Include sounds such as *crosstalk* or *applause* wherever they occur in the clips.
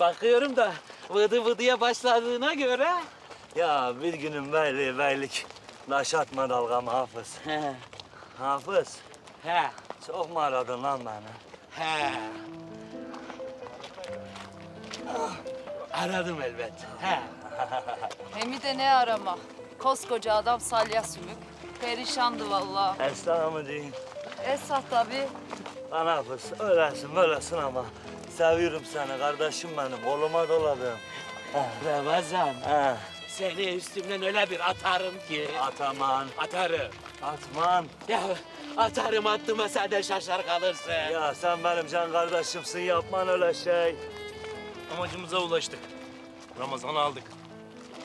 Bakıyorum da vıdı vıdıya başladığına göre... Ya bir günün beyliği beylik. Daşatma dalgam Hafız. He, Hafız, he, çok mu aradın lan beni? he. Aradım elbet. He. *laughs* Hem de ne arama. Koskoca adam salya sümük. Perişandı vallahi. Esra mı diyeyim? Esat tabii. Lan Hafız, öylesin böylesin ama seviyorum seni kardeşim benim, koluma doladım. Ramazan, He, seni üstümden öyle bir atarım ki. Ataman, Atarım. Atman. Ya atarım attığıma sen de şaşar kalırsın. Ya sen benim can kardeşimsin, yapman öyle şey. Amacımıza ulaştık. Ramazan'ı aldık.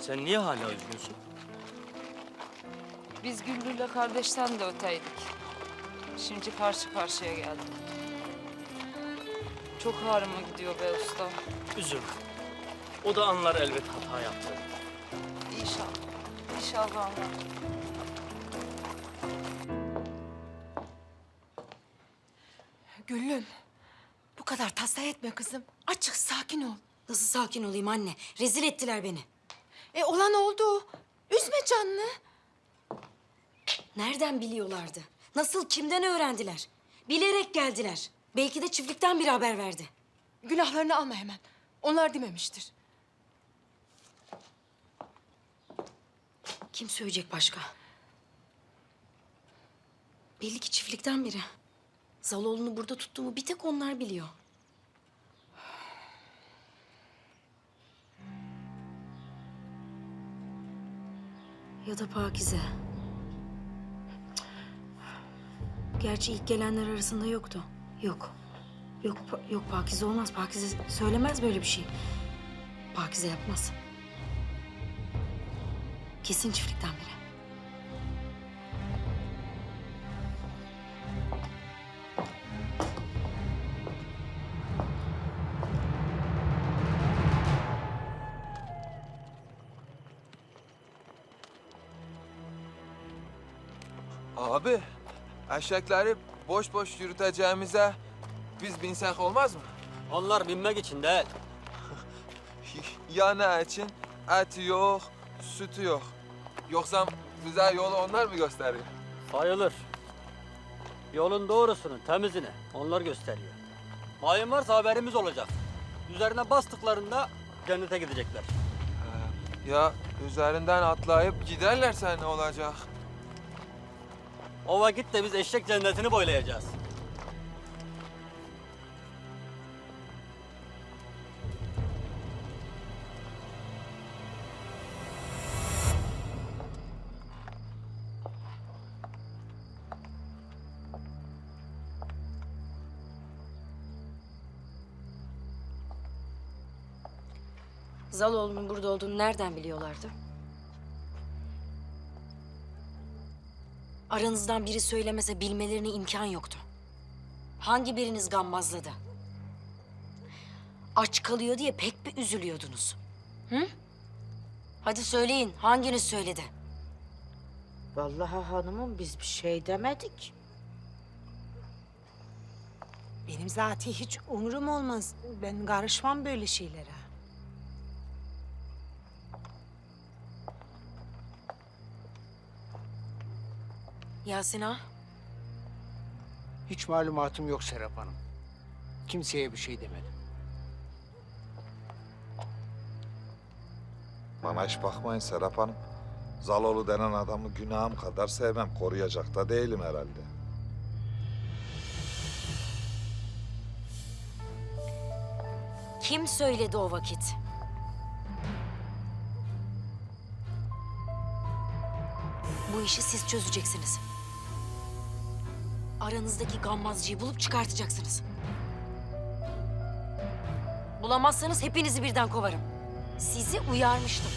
Sen niye hala üzgünsün? Biz Güllü'yle kardeşten de öteydik. Şimdi karşı karşıya geldik. Çok ağrıma gidiyor be usta. Üzülme. O da anlar elbet hata yaptı. İnşallah. İnşallah Allah. Güllüm, bu kadar tasa etme kızım. Açık sakin ol. Nasıl sakin olayım anne? Rezil ettiler beni. E olan oldu. Üzme canını. Nereden biliyorlardı? Nasıl, kimden öğrendiler? Bilerek geldiler. Belki de çiftlikten bir haber verdi. Günahlarını alma hemen. Onlar dememiştir. Kim söyleyecek başka? Belli ki çiftlikten biri. Zaloğlu'nu burada tuttuğumu bir tek onlar biliyor. Ya da Pakize. Gerçi ilk gelenler arasında yoktu. Yok. Yok, yok Pakize olmaz. Pakize söylemez böyle bir şey. Pakize yapmaz. Kesin çiftlikten biri. Abi, eşekleri boş boş yürüteceğimize biz binsek olmaz mı? Onlar binmek için değil. *laughs* Ya ne için? Eti yok, sütü yok. Yoksa bize yolu onlar mı gösteriyor? Sayılır. Yolun doğrusunu, temizini onlar gösteriyor. Mayın varsa haberimiz olacak. Üzerine bastıklarında cennete gidecekler. Ya üzerinden atlayıp giderlerse ne olacak? O vakit de biz eşek cennetini boylayacağız. Zaloğlu'nun burada olduğunu nereden biliyorlardı? Aranızdan biri söylemese bilmelerine imkan yoktu. Hangi biriniz gammazladı? Aç kalıyor diye pek bir üzülüyordunuz. Hı? Hadi söyleyin, hanginiz söyledi? Vallahi hanımım biz bir şey demedik. Benim zaten hiç umurum olmaz. Ben karışmam böyle şeylere. Yasin ağa? Hiç malumatım yok Serap Hanım. Kimseye bir şey demedim. Bana hiç bakmayın Serap Hanım. Zaloğlu denen adamı günahım kadar sevmem. Koruyacak da değilim herhalde. Kim söyledi o vakit? Bu işi siz çözeceksiniz. Aranızdaki gammazcıyı bulup çıkartacaksınız. Bulamazsanız hepinizi birden kovarım. Sizi uyarmıştım.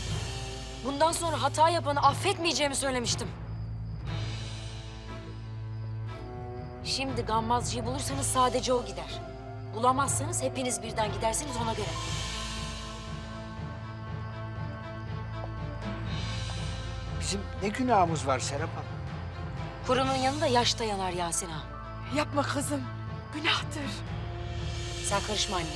Bundan sonra hata yapanı affetmeyeceğimi söylemiştim. Şimdi gammazcıyı bulursanız sadece o gider. Bulamazsanız hepiniz birden gidersiniz ona göre. Bizim ne günahımız var Serap Hanım? Kurunun yanında yaş da yanar Yasin ağa. Yapma kızım. Günahtır. Sen karışma anne.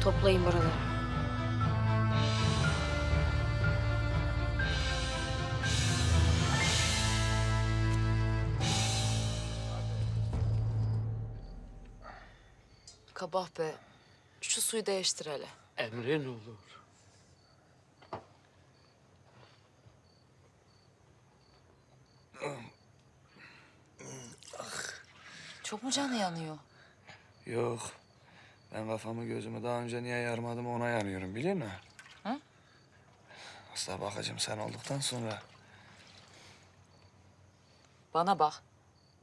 Toplayın buraları. Kabah be. Şu suyu değiştir hele. Emrin olur. Çok mu canı yanıyor? Yok. Ben kafamı gözümü daha önce niye yarmadım ona yanıyorum biliyor musun? Hı? Asla bakacağım sen olduktan sonra. Bana bak.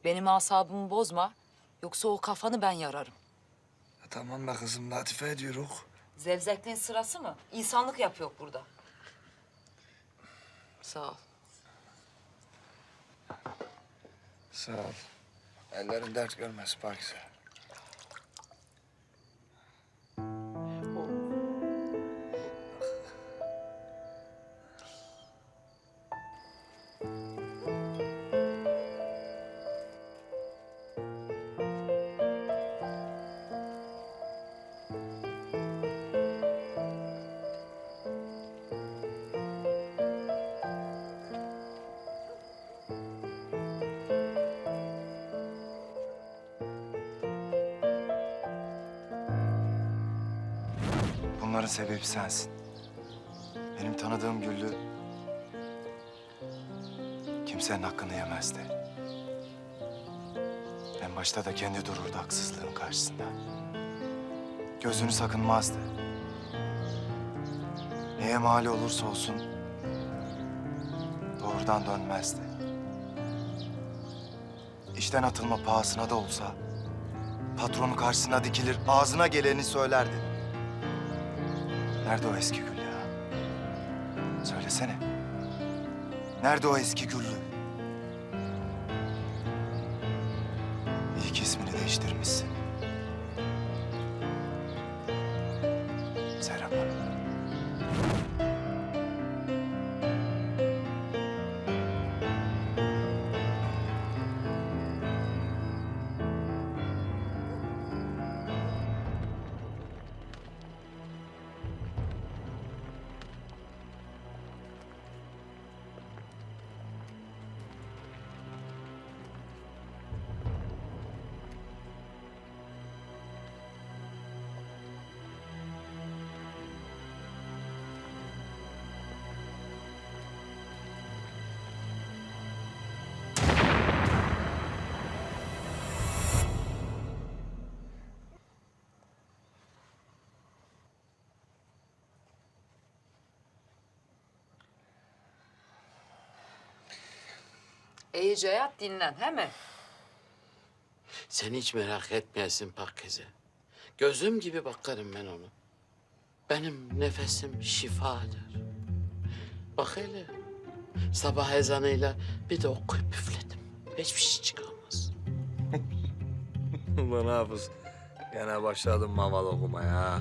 Benim asabımı bozma. Yoksa o kafanı ben yararım. Tamam da kızım latife ediyoruz. Zevzekliğin sırası mı? İnsanlık yapıyor burada. Sağ ol. Sağ ol. Ellerin dert görmez Pakize. Bunların sebebi sensin. Benim tanıdığım Güllü... ...kimsenin hakkını yemezdi. En başta da kendi dururdu haksızlığın karşısında. Gözünü sakınmazdı. Neye mal olursa olsun... ...doğrudan dönmezdi. İşten atılma pahasına da olsa... ...patronu karşısına dikilir, ağzına geleni söylerdi. Nerede o eski Gül ya? Söylesene. Nerede o eski Güllü? İyi ki ismini değiştirmişsin. İyice yat dinlen he mi? Sen hiç merak etmeyesin Pakize. Gözüm gibi bakarım ben ona. Benim nefesim şifadır. Bak hele. Sabah ezanıyla bir de okuyup üfledim. Hiçbir şey çıkamaz. *laughs* Ulan hafız. Gene başladım maval okumaya ha.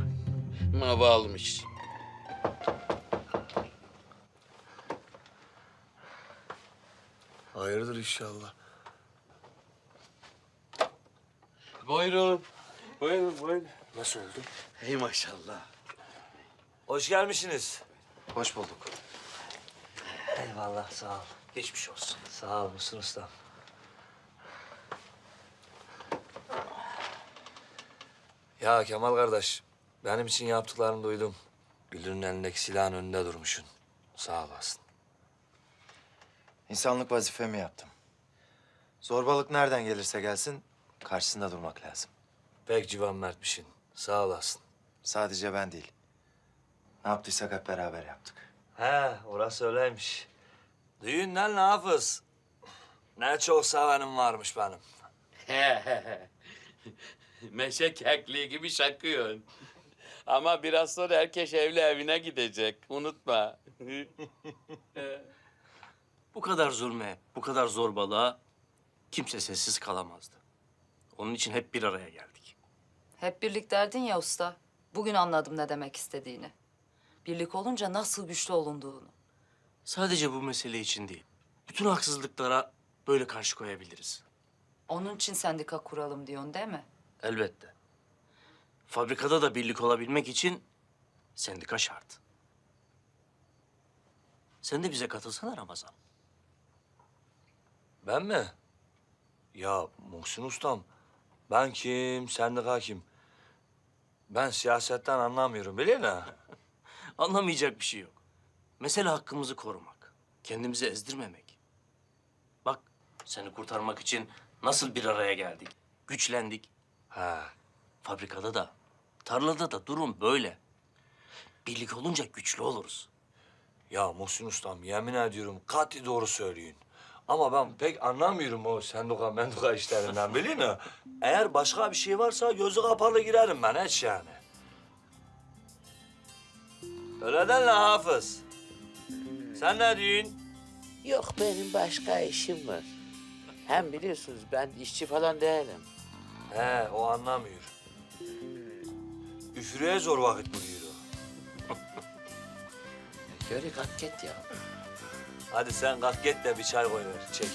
Mava Hayırdır inşallah. Buyurun. Buyurun, buyurun. Nasıl oldu? Ey maşallah. Hoş gelmişsiniz. Hoş bulduk. Eyvallah sağ ol. Geçmiş olsun. Sağ ol Musun Ustam. Ya Kemal kardeş, benim için yaptıklarını duydum. Güllü'nün elindeki silahın önünde durmuşsun. Sağ olasın. İnsanlık vazifemi yaptım. Zorbalık nereden gelirse gelsin karşısında durmak lazım. Pek civan mertmişsin. Sağ olasın. Sadece ben değil. Ne yaptıysak hep beraber yaptık. He, orası öyleymiş. Düğünden ne hafız? Ne çok sevenim varmış benim. *laughs* Meşe kekliği gibi şakıyorsun. Ama biraz sonra herkes evli evine gidecek. Unutma. *laughs* Bu kadar zulme, bu kadar zorbalığa kimse sessiz kalamazdı. Onun için hep bir araya geldik. Hep birlik derdin ya usta. Bugün anladım ne demek istediğini. Birlik olunca nasıl güçlü olunduğunu. Sadece bu mesele için değil. Bütün haksızlıklara böyle karşı koyabiliriz. Onun için sendika kuralım diyorsun değil mi? Elbette. Fabrikada da birlik olabilmek için sendika şart. Sen de bize katılsana Ramazan. Ben mi? Ya Muhsin Ustam, ben kim, sendika kim? Ben siyasetten anlamıyorum biliyor musun? *laughs* Anlamayacak bir şey yok. Mesele hakkımızı korumak. Kendimizi ezdirmemek. Bak seni kurtarmak için nasıl bir araya geldik. Güçlendik. Ha, Fabrikada da, tarlada da durum böyle. Birlik olunca güçlü oluruz. ya Muhsin Ustam yemin ediyorum kati doğru söylüyorsun. Ama ben pek anlamıyorum o sendika menduka işlerinden *laughs* biliyor musun? Eğer başka bir şey varsa gözü kapalı girerim ben hiç yani. Öyle deme Hafız. Sen ne diyorsun? Yok benim başka işim var. Hem biliyorsunuz ben işçi falan değilim. He, o anlamıyor. Üfürüğe zor vakit buluyor o. Kalk git ya. Hadi sen kalk git de bir çay koy ver, çek.